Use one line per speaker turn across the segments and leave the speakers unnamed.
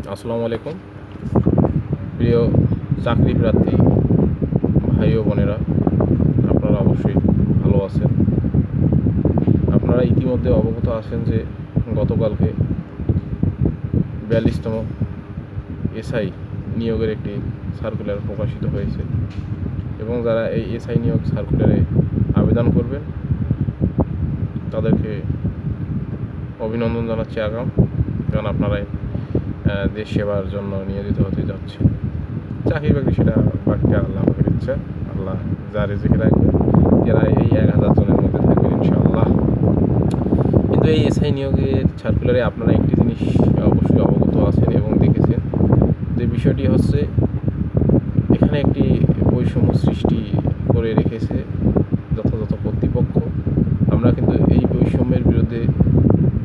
আসসালামু আলাইকুম। প্রিয় চাকরি প্রার্থী ভাই ও বোনেরা আপনারা অবশ্যই ভালো আছেন। আপনারা ইতিমধ্যে অবগত আছেন যে গতকালকে বিয়াল্লিশতম এসআই নিয়োগের একটি সার্কুলার প্রকাশিত হয়েছে এবং যারা এই এসআই নিয়োগ সার্কুলারে আবেদন করবেন তাদেরকে অভিনন্দন জানাচ্ছি আগাম। কারণ আপনারা আহ, দেশ সেবার জন্য নিয়োজিত হতে যাচ্ছে। চাকরি বাকরি সেটা বাকিটা আল্লাহ দিচ্ছে আল্লাহ যা রেজেকে রাখবে যারা এই এক হাজার জনের মধ্যে থাকবেন ইনশাআল্লাহ। কিন্তু এই এসআই নিয়োগের সার্কুলারে আপনারা একটি জিনিস অবশ্যই অবগত আছেন এবং দেখেছেন, যে বিষয়টি হচ্ছে, এখানে একটি বৈষম্য সৃষ্টি করে রেখেছে যথাযথ কর্তৃপক্ষ আমরা কিন্তু এই বৈষম্যের বিরুদ্ধে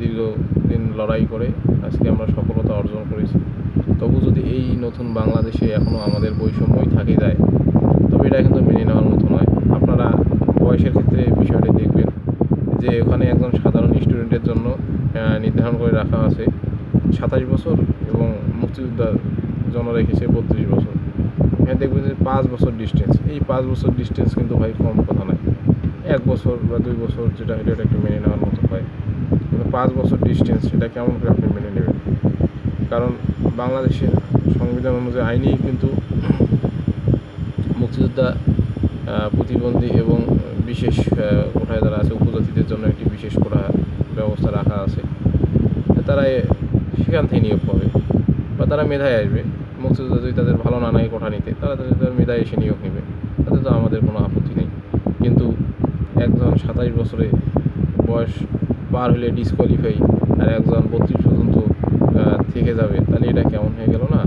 দীর্ঘদিন লড়াই করে আজকে আমরা সফলতা অর্জন করেছি। তবু যদি এই নতুন বাংলাদেশে এখনও আমাদের বৈষম্যই থাকে যায়, তবে এটা কিন্তু মেনে নেওয়ার মতো নয়। আপনারা বয়সের ক্ষেত্রে বিষয়টি দেখবেন যে ওখানে একজন সাধারণ স্টুডেন্টের জন্য নির্ধারণ করে রাখা আছে সাতাশ বছর এবং মুক্তিযোদ্ধার জন্য রেখেছে বত্রিশ বছর। এখানে দেখবেন যে পাঁচ বছর ডিস্টেন্স এই পাঁচ বছর ডিস্টেন্স কিন্তু ভাই কম কথা নয়। এক বছর বা দুই বছর যেটা এটা একটু মেনে নেওয়ার মতো। হয় পাঁচ বছর ডিস্টেন্স সেটা কেমন করে আপনি মেনে নেবেন? কারণ বাংলাদেশের সংবিধান অনুযায়ী আইনেই কিন্তু মুক্তিযোদ্ধা প্রতিবন্ধী এবং বিশেষ কোঠায় যারা আছে, উপজাতিদের জন্য একটি বিশেষ কোঠা ব্যবস্থা রাখা আছে, তারা সেখান থেকে নিয়োগ পাবে বা তারা মেধায় আসবে। মুক্তিযোদ্ধা যদি তাদের ভালো না নাই কোঠা নিতে, তারা তাদের তাদের মেধায় এসে নিয়োগ নেবে, তাতে তো আমাদের কোনো আপত্তি নেই। কিন্তু একজন সাতাশ বছরে বয়স পার হলে ডিসকোয়ালিফাই আর একজন বত্রিশ পর্যন্ত থেকে যাবে, তাহলে এটা কেমন হয়ে গেল না?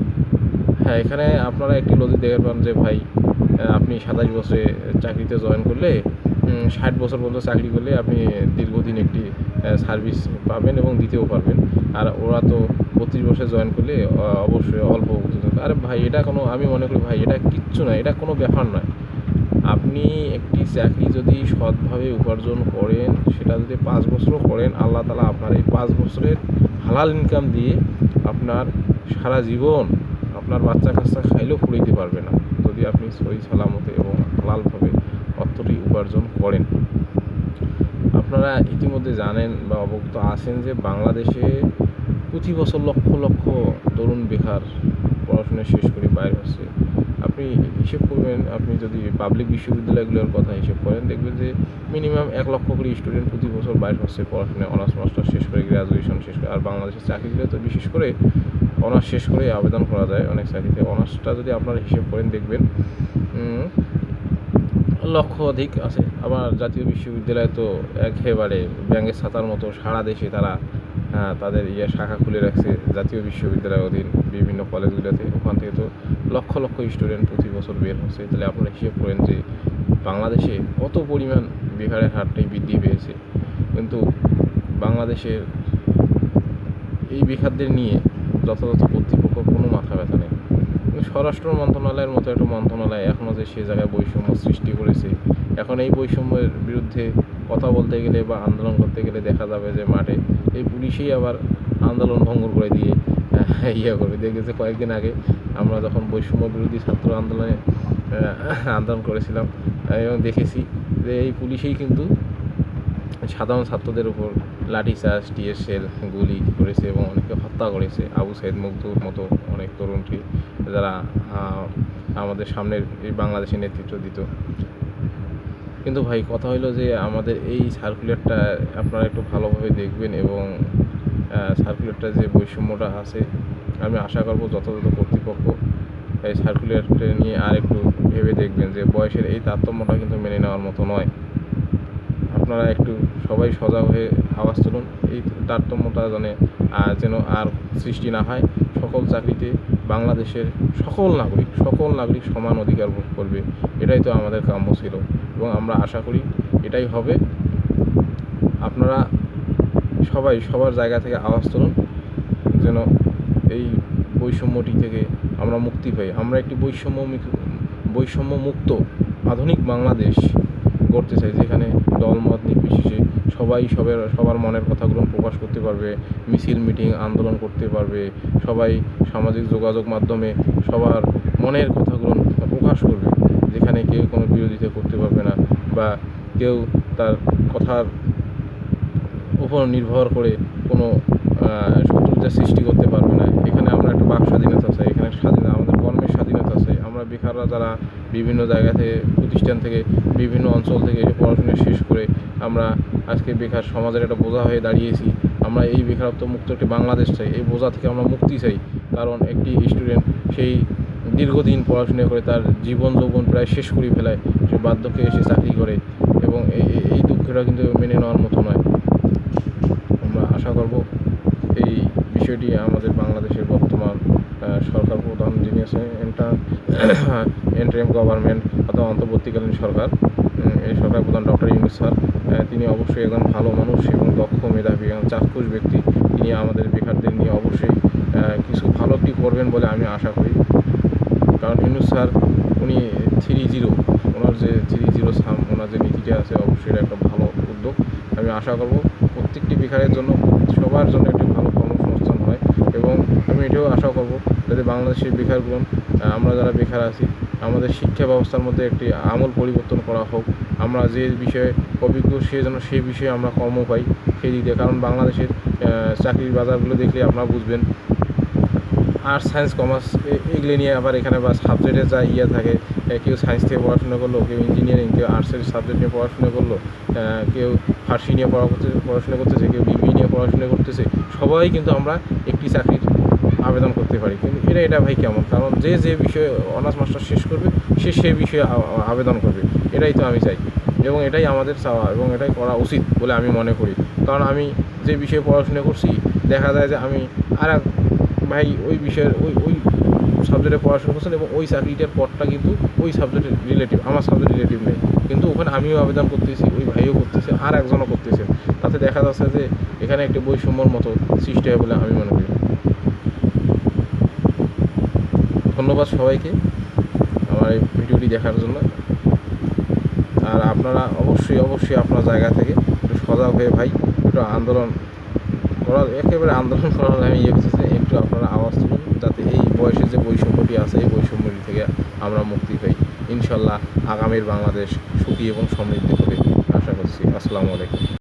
হ্যাঁ এখানে আপনারা একটি লজিক দেখতে পান যে ভাই আপনি সাতাশ বছরে চাকরিতে জয়েন করলে ষাট বছর পর্যন্ত চাকরি করলে আপনি দীর্ঘদিন একটি সার্ভিস পাবেন এবং দিতেও পারবেন। আর ওরা তো বত্রিশ বছরে জয়েন করলে অবশ্যই অল্প। আরে ভাই, এটা কোনো, আমি মনে করি ভাই, এটা কিচ্ছু না, এটা কোনো ব্যাপার নয়। আপনি একটি চাকরি যদি সৎভাবে উপার্জন করেন, সেটা যদি পাঁচ বছরও করেন, আল্লাহ তালা আপনার এই পাঁচ বছরের হালাল ইনকাম দিয়ে আপনার সারা জীবন আপনার বাচ্চা কাচ্চা খাইলেও ফুরাইতে পারবে না। যদি আপনি সই সালামতে এবং হালালভাবে অর্থটি উপার্জন করেন। আপনারা ইতিমধ্যে জানেন বা অবগত আছেন যে বাংলাদেশে প্রতি বছর লক্ষ লক্ষ তরুণ বেকার পড়াশোনা শেষ করে বাইরে হচ্ছে আপনি হিসেব করবেন, আপনি যদি পাবলিক বিশ্ববিদ্যালয়গুলোর কথা হিসেব করেন, দেখবেন যে মিনিমাম এক লক্ষ করে স্টুডেন্ট প্রতি বছর বাইরে হচ্ছে পড়াশোনায় অনার্স মাস্টার শেষ করে গ্র্যাজুয়েশন শেষ করে। আর বাংলাদেশের চাকরিগুলো তো বিশেষ করে অনার্স শেষ করে আবেদন করা যায় অনেক চাকরিতে। অনার্সটা যদি আপনারা হিসেব করেন, দেখবেন লক্ষ অধিক আছে। আবার জাতীয় বিশ্ববিদ্যালয় তো একেবারে ব্যাঙের ছাতার মতো সারা দেশে তারা আহ, তাদের ইয়ে শাখা খুলে রাখছে। জাতীয় বিশ্ববিদ্যালয়ের অধীন বিভিন্ন কলেজগুলোতে। ওখান থেকে তো লক্ষ লক্ষ স্টুডেন্ট প্রতি বছর বের হচ্ছে। তাহলে আপনারা হিসেব করেন যে বাংলাদেশে কত পরিমাণ বেকারের হারটাই বৃদ্ধি পেয়েছে। কিন্তু বাংলাদেশের এই বেকারদের নিয়ে যথাযথ কর্তৃপক্ষ কোনো মাথা ব্যথা নেই। স্বরাষ্ট্র মন্ত্রণালয়ের মতো একটা মন্ত্রণালয় এখনও যে সে জায়গায় বৈষম্য সৃষ্টি করেছে। এখন এই বৈষম্যের বিরুদ্ধে কথা বলতে গেলে বা আন্দোলন করতে গেলে দেখা যাবে যে মাঠে এই পুলিশেই আবার আন্দোলন ভঙ্গ করে দিয়ে ইয়ে করবে। দেখেছে কয়েকদিন আগে আমরা যখন বৈষম্য বিরোধী ছাত্র আন্দোলনে আন্দোলন করেছিলাম, এবং দেখেছি যে এই পুলিশেই কিন্তু সাধারণ ছাত্রদের উপর লাঠিচার্জ টিএসএল গুলি করেছে এবং অনেকে হত্যা করেছে। আবু সাইদ মুগ্ধুর মতো অনেক তরুণকে যারা আমাদের সামনের এই বাংলাদেশে নেতৃত্ব দিত। কিন্তু ভাই, কথা হলো যে আমাদের এই সার্কুলারটা আপনারা একটু ভালোভাবে দেখবেন এবং সার্কুলারটা যে বৈষম্যটা আছে, আমি আশা করব যথাযথ কর্তৃপক্ষ এই সার্কুলারটা নিয়ে আর একটু ভেবে দেখবেন যে বয়সের এই তারতম্যটা কিন্তু মেনে নেওয়ার মতো নয়। আপনারা একটু সবাই সজাগ হয়ে আওয়াজ তুলুন, এই তারতম্যটা যেন যেন আর সৃষ্টি না হয়। সকল চাকরিতে বাংলাদেশের সকল নাগরিক সকল নাগরিক সমান অধিকার ভোগ করবে। এটাই তো আমাদের কাম্য ছিল। এবং আমরা আশা করি এটাই হবে। আপনারা সবাই সবার জায়গা থেকে আওয়াজ তুলুন, যেন এই বৈষম্যটি থেকে আমরা মুক্তি পাই। আমরা একটি বৈষম্য বৈষম্য মুক্ত আধুনিক বাংলাদেশ করতে চাই, যেখানে দলমত নির্বিশেষে সবাই সবার সবার মনের কথাগুলো প্রকাশ করতে পারবে, মিছিল, মিটিং, আন্দোলন করতে পারবে, সবাই সামাজিক যোগাযোগ মাধ্যমে সবার মনের কথাগুলো প্রকাশ করবে, যেখানে কেউ কোনো বিরোধিতা করতে পারবে না বা কেউ তার কথার উপর নির্ভর করে কোনো শত্রুতা সৃষ্টি করতে পারবে না। এখানে আমরা একটা বাক স্বাধীনতা আছে এখানে স্বাধীনতা আমাদের কর্মের স্বাধীনতা আছে আমরা বেকাররা যারা বিভিন্ন জায়গা থেকে, প্রতিষ্ঠান থেকে, বিভিন্ন অঞ্চল থেকে পড়াশোনা শেষ করে আমরা আজকে বেকার সমাজের একটা বোঝা হয়ে দাঁড়িয়েছি। আমরা এই বেকারত্ব মুক্ত একটি বাংলাদেশ চাই। এই বোঝা থেকে আমরা মুক্তি চাই। কারণ একটি স্টুডেন্ট সেই দীর্ঘদিন পড়াশোনা করে তার জীবন যৌবন প্রায় শেষ করে ফেলায়। সে বার্ধক্যে এসে চাকরি করে এবং এই দুঃখটা কিন্তু মেনে নেওয়ার মতো নয়। আমরা আশা করব এই বিষয়টি আমাদের বাংলাদেশের সরকার প্রধান যিনি আছেন এন্টার এন্টারিম গভর্নমেন্ট অথবা অন্তর্বর্তীকালীন সরকার এই সরকার প্রধান ডক্টর ইউনুস স্যার তিনি অবশ্যই একজন ভালো মানুষ এবং দক্ষ মেধাবী এবং চাক্ষুষ ব্যক্তি। তিনি আমাদের বেকারদের নিয়ে অবশ্যই কিছু ভালো কি করবেন বলে আমি আশা করি। কারণ ইউনুস স্যার, উনি থ্রি জিরো, ওনার যে থ্রি জিরো সাম ওনার যে নীতিটা আছে, অবশ্যই এটা একটা ভালো উদ্যোগ। আমি আশা করব প্রত্যেকটি বেকারের জন্য, সবার জন্য একটি ভালো কর্মসংস্থান হয় এবং আমি এটাও আশা করব যাতে বাংলাদেশের বেকারগুলো আহ, আমরা যারা বেকার আছি আমাদের শিক্ষা ব্যবস্থার মধ্যে একটি আমূল পরিবর্তন করা হোক আমরা যে বিষয়ে অভিজ্ঞ সে যেন সেই বিষয়ে আমরা কর্ম পাই সেই দিক দিয়ে। কারণ বাংলাদেশের চাকরির বাজারগুলো দেখলে আপনারা বুঝবেন। আর্টস সায়েন্স কমার্স এগুলো নিয়ে আবার এখানে বা সাবজেক্টে যা ইয়ে থাকে কেউ সায়েন্স থেকে পড়াশোনা করল কেউ ইঞ্জিনিয়ারিং কেউ আর্টসের সাবজেক্ট নিয়ে পড়াশোনা করল কেউ ফার্সি নিয়ে পড়া করতে পড়াশোনা করতেছে কেউ বিবি নিয়ে পড়াশোনা করতেছে সবাই কিন্তু আমরা একটি চাকরির আবেদন করতে পারি। কিন্তু এটা এটা ভাই কেমন? কারণ যে যে বিষয়ে অনার্স মাস্টার শেষ করবে, সে সে বিষয়ে আবেদন করবে। এটাই তো আমি চাই। এবং এটাই আমাদের চাওয়া এবং এটাই করা উচিত বলে আমি মনে করি। কারণ আমি যে বিষয়ে পড়াশোনা করছি, দেখা যায় যে আমি আর এক ভাই ওই বিষয়ের, ওই ওই সাবজেক্টে পড়াশোনা করছেন এবং ওই চাকরিটার পদটা কিন্তু ওই সাবজেক্টের রিলেটিভ আমার সাবজেক্ট রিলেটিভ নেই। কিন্তু ওখানে আমিও আবেদন করতেছি, ওই ভাইও করতেছে, আর একজনও করতেছে। তাতে দেখা যাচ্ছে যে এখানে একটি বৈষম্যর মতো সৃষ্টি হয় বলে আমি মনে করি। ধন্যবাদ সবাইকে আমার এই ভিডিওটি দেখার জন্য। আর আপনারা অবশ্যই অবশ্যই আপনার জায়গা থেকে একটু সজাগ হয়ে ভাই, একটু আন্দোলন করার, একেবারে আন্দোলন করার আমি ইয়ে করতেছি একটু আপনারা আওয়াজ তুলুন, যাতে এই বয়সে যে বৈষম্যটি আছে, এই বৈষম্যটি থেকে আমরা মুক্তি পাই। ইনশাল্লাহ আগামীর বাংলাদেশ সুখী এবং সমৃদ্ধ হবে, আশা করছি। আসসালামু আলাইকুম।